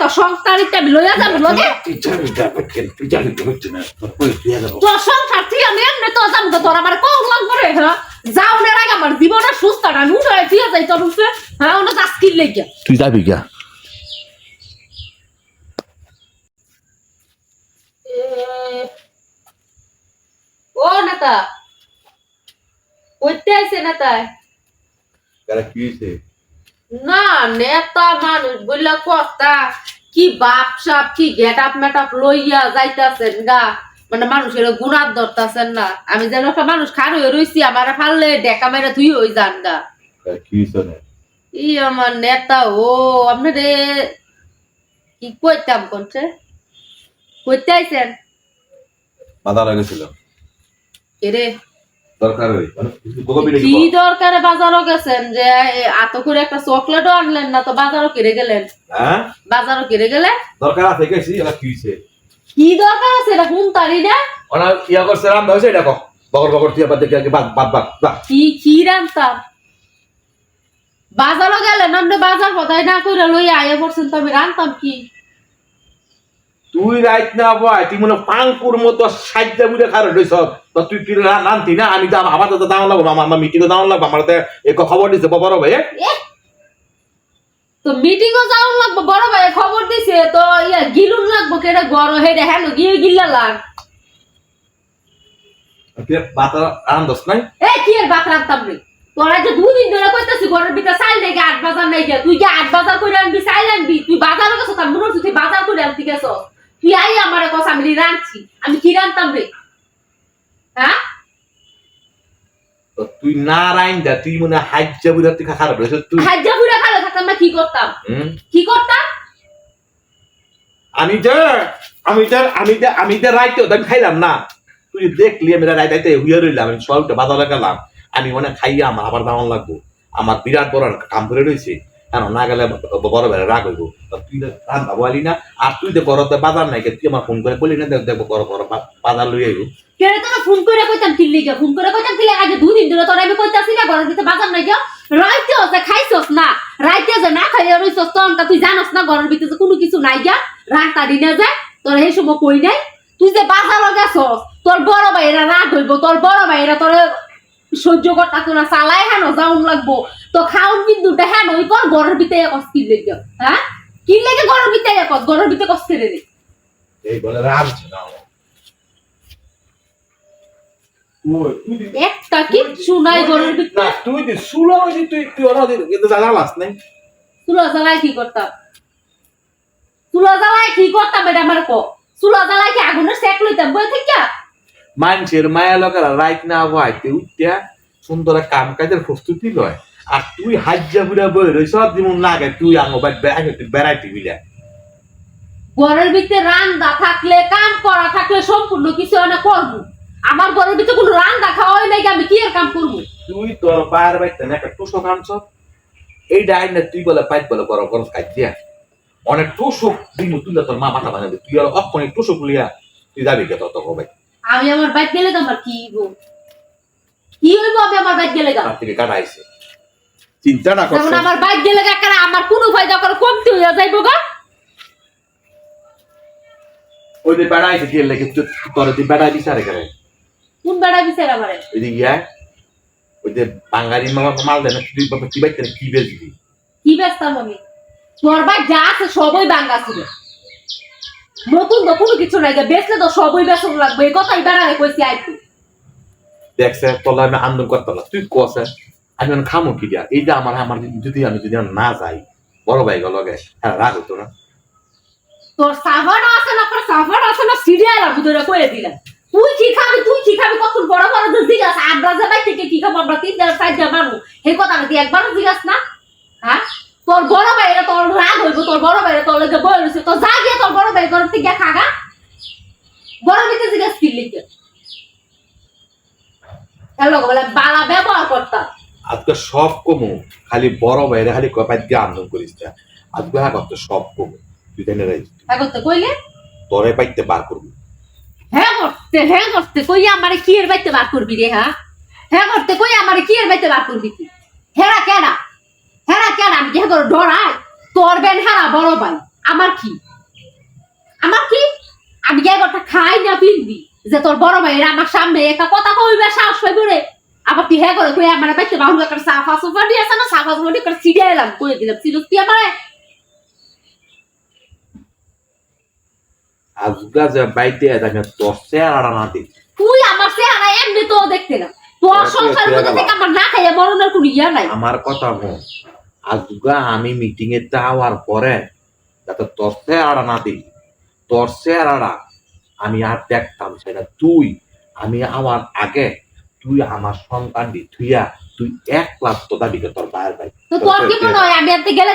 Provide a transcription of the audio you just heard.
তো সংসারিতে আমি লইয়া যাব লগে? তুই তুই না তোর তুই সংসার থেকে আমি এমনি তো যাব তো তোর আমার কম লাগবে রে হ্যাঁ? যাওনের আগে আমার জীবনের সুস্থ না আমি উঠে ফিরে যাই তোর উপরে হ্যাঁ? ওনা কাজ কি লেগে? তুই যাবি গা ও নেতা কইতে আইছে নেতা কারা কি হইছে? না নেতা মানুষ বললা কথা কি বাপ সাপ কি গেট আপ মেটাপ লইয়া যাইতাছেন গা। মানে মানুষের গুণার ধরতাছেন না। আমি যেন একটা মানুষ খার হয়ে রইছি আমার ফাললে ডেকা মেরে তুই হই যান গা। ই আমার নেতা ও আপনি রে কি কইতাম কোনছে কইতে আইছেন লাগেছিল এরে কি দরকারে বাজারও গেছেন যে এত করে একটা চকলেটও আনলেন না তো বাজারও কিনে গেলেন? হ্যাঁ? বাজারও কিনে গেলেন দরকার আছে গেছি এলা কি হইছে? কি দরকার আছে? এটা কোন তারি না ওনা ইয়া করছে রাম হইছে এটা কো। বগর বগর তুই আবার দেখি আগে বাদ বাদ বাদ কি কি রান্তাম বাজারও গেলেন আপনি বাজার পদায় না করে লইয়া আয়া পড়ছেন তো আমি রান্তাম কি? তুই রাইত না বয় তুই মনে পাঙ্কুর মতো সাইডটা বুঝে খার রইছ তো তুই তুই না আমি তো আমার তো দাম লাগবো আমার মিটিংও দাম লাগবো আমার তো এক খবর দিছে বড় ভাই তো মিটিংও যাওয়ার লাগবো বড় ভাই খবর দিছে তো ইয়া গিলুন লাগবো কেডা গড় হেডে হ্যাঁ গিয়ে গিল্লা লাগ নাই? এ কি এর বাত রান্তাম রে? তোরা যে দুদিন ধরে কইতাছি ঘরের ভিতরে চাইল নাই আট বাজার নাই গিয়া তুই কি আট বাজার করে আনবি চাইল আনবি তুই বাজারে গেছো তার মনে হচ্ছে তুই বাজার করে আনতি গেছ তুই আই আমারে কস আমি রাঁধছি আমি কি রান্তাম রে? হ্যাঁ? তুই না রাইন দা তুই মনে হাজ্জা বুঝা তুই খারাপ তুই হাজ্জা খালে থাকতাম না কি করতাম? কি করতাম? আমি যে আমি যে আমি যে আমি যে রাইতে খাইলাম না। তুই দেখলি আমি রাইতে হুইয়া রইলাম আমি সবটা বাজারে গেলাম। আমি মনে খাইয়া আমার আবার দাম লাগবো। আমার বিরাট বড় কাম করে রয়েছে কেন না গেলে বড় বেড়ে রাগ হইব। তুই রান্না বলি না আর তুই তো বড়তে বাজার নাই তুই আমার ফোন করে বলি না দেখ দেখব বড় বড় বাজার লই আইব। কেন তোরা ফোন করে কইতাম কি লিগা ফোন করে কইতাম কি আগে দুদিন ধরে তোরা আমি কইতাছি না, ঘরের ভিতরে বাজার নাই গিয়া রাইতে যে খাইছস না রাইতে যে না খাইয়া রইছস তখন তুই জানোস না, ঘরের ভিতরে কোনো কিছু নাই গিয়া রান্তা দিনে যায় তোর এই সময় কই নাই। তুই যে বাজারও গেছস, তোর বড় ভাইরা রাগ হইব, তোর বড় ভাইরা তোর সহ্য করতা তোরা চালাই হেন, যাউন লাগবো। তো খাউন বিন্দুটা হেন ওই কর ঘরের ভিতরে কস কি লেগে হ্যাঁ কি লেগে ঘরের ভিতরে কস, ঘরের ভিতরে কস করে রে এই বলে দি- একটা কিচ্ছু নাই ঘরের ভিতরে তুই দি সুলো হইছি তুই জানালাস নাই। কি করতাম? কি করতাম এটা আমার কো? কি আগুনের সেক লইতাম বই থেকে? মানুষের মায়া লোকেরা রাইট না হওয়াইতে উঠতে সুন্দর কাম কাজের প্রস্তুতি লয়। আর তুই হাজ্জা বুড়া বই রইছ যেমন লাগে তুই আঙ্গ বেড়াইতে বিলা ঘরের ভিতরে রান্দা থাকলে কাম করা থাকলে সম্পূর্ণ কিছু অনেক করব আমার ঘরের ভিতরে কোনো রান্দা খাওয়া হয় নাই আমি কি এর কাম করব? তুই তোর পায়ের বাইতে না একটা টুসো কামছ এই ডাইন না তুই বলে পাইত বলে বড় বড় কাজ দিয়া। অনেক টুসো দিন তুলে তোর মা মাথা বানাবে তুই আর অক্ষণে টুসো গুলিয়া তুই যাবি কে তত হবে আমি আমার বাইক গেলে তো আমার কি হইব? কি হইব আমি আমার বাইক গেলে গা? তার থেকে কাটাইছে চিন্তা না করছে। আমার বাইক গেলে গা কারণ আমার কোনো ফায়দা করে কমতি হইয়া যাইব গা। ওই যে বেড়াইছে কি লেগে তোর তুই বেড়াই বিচারে করে কোন বেড়া বিচার আমারে ওই যে গিয়া ওই যে বাঙালি মাল মাল দেয় না তুই বাবা কি বাইতে কি বেচবি? কি ব্যস্তাম আমি তোর ভাই যা আছে সবই বাঙ্গা ছিল। নতুন তো কোনো কিছু নাই বেচলে তো সবই বেসন লাগবে এই কথাই বেড়ালে কইছি আইতু। দেখছে তলা আমি আন্দোলন করতে তুই কছে আমি খামো কি দিয়া? এইটা আমার আমার যদি আমি যদি না যাই বড় ভাই গেল হ্যাঁ রাগ হতো না। তোর সাভার আছে না তোর সাভার আছে না সিরিয়াল আমি তোরা কয়ে দিলাম। তুই কি খাবি তুই কি খাবি? কখন বড় বড় যে জিগাস আমরা যে বাই থেকে কি খাব? আমরা তিন জন চার জন মানুষ। এই কথা তুই একবারও জিগাস না। হ্যাঁ? তোর বড় ভাইরা তোর রাগ হইব তোর বড় ভাইরা তোর লেগে বই রয়েছে তো যা গিয়ে তোর বড় ভাই ঘর থেকে খাগা। বড় ভাইকে জিগাস কি লিখে হ্যালো বলে বালা ব্যবহার করতাম আজকে সব কমু খালি বড় ভাইরে খালি কপাই দিয়ে আন্দোলন করিস আজকে হ্যাঁ সব কমু। তুই জেনে হ্যাঁ করতে কইলে? তোরে পাইতে বার করবি। করতে হ্যাঁ করতে, কই আমারে কি এর বাইতে বার করবি রে হ্যাঁ? হ্যাঁ করতে, কই আমারে কি এর বাইতে বার করবি তুই? হেরা কেনা হেরা কেনা আমি কে করে ডরাই, তোর বেন হেরা বড় ভাই, আমার কি? আমার কি? আমি গিয়ে একটা খাই না পিনবি, যে তোর বড় ভাইয়ের আমার সামনে একটা কথা কইবে, সাহস পাইব রে। আবার তুই হ্যাঁ করে কই, আমার বাইতে বাহুল একটা সাফা সুফা দিয়ে আছে না? সাফা সুফা দিয়ে সিডিয়ে এলাম কই দিলাম সিরুস তুই আমারে। আজগা যে বাইতে তোর না তুই আমার চেহারা এমনি তো দেখতে না। তোর মধ্যে থেকে আমার না খাইয়া মরণের কোনো ইয়া নাই। আমার কথা বল আজগা আমি মিটিং এ যাওয়ার পরে যাতে তোর চেহারা না দিই তোর চেহারাটা আমি আর দেখতাম সেটা তুই আমি আমার আগে তুই আমার সন্তান দি তুইয়া তুই এক লাখ তো দাবি তোর বাইর ভাই তো তোর কি মনে হয় আমি গেলে